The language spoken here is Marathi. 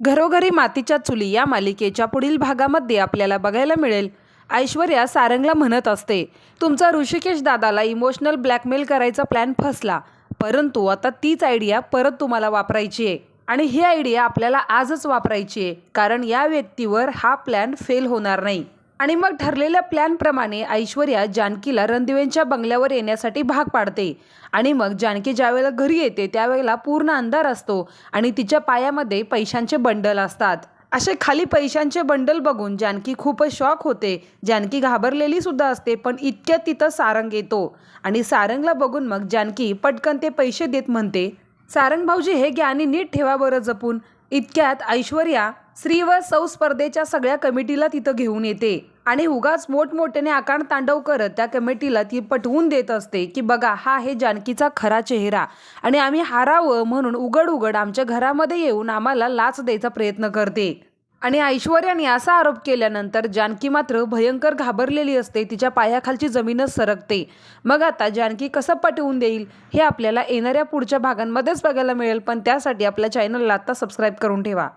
घरोघरी मातीच्या चुली या मालिकेच्या पुढील भागामध्ये आपल्याला बघायला मिळेल. ऐश्वर्या सारंगला म्हणत असते तुमचा ऋषिकेश दादाला इमोशनल ब्लॅकमेल करायचा प्लॅन फसला. परंतु आता तीच आयडिया परत तुम्हाला वापरायची आहे. आणि ही आयडिया आपल्याला आजच वापरायची आहे कारण या व्यक्तीवर हा प्लॅन फेल होणार नाही. आणि मग ठरलेल्या प्लॅनप्रमाणे ऐश्वर्या जानकीला रणदिवेंच्या बंगल्यावर येण्यासाठी भाग पाडते. आणि मग जानकी ज्यावेळेला घरी येते त्यावेळेला पूर्ण अंधार असतो आणि तिच्या पायामध्ये पैशांचे बंडल असतात. असे खाली पैशांचे बंडल बघून जानकी खूपच शॉक होते. जानकी घाबरलेली सुद्धा असते पण इतक्यात तिथं सारंग येतो. आणि सारंगला बघून मग जानकी पटकन ते पैसे देत म्हणते सारंग भाऊजी हे घ्या आणि नीट ठेवा बरं जपून. इतक्यात ऐश्वर्या स्त्री व सौ स्पर्धेच्या सगळ्या कमिटीला तिथं घेऊन येते. आणि उगाच मोठमोठ्याने आकांड तांडव करत त्या कमिटीला ती पटवून देत असते की बघा हा आहे जानकीचा खरा चेहरा. आणि आम्ही हारावं म्हणून उघड उघड आमच्या घरामध्ये येऊन आम्हाला लाच द्यायचा प्रयत्न करते. आणि ऐश्वर्याने असा आरोप केल्यानंतर जानकी मात्र भयंकर घाबरलेली असते तिच्या पायाखालची जमीनच सरकते. मग आता जानकी कसं पटवून देईल? हे आपल्याला येणाऱ्या पुढच्या भागांमध्येच बघायला मिळेल पण त्यासाठी आपल्या चॅनलला आत्ता सबस्क्राईब करून ठेवा.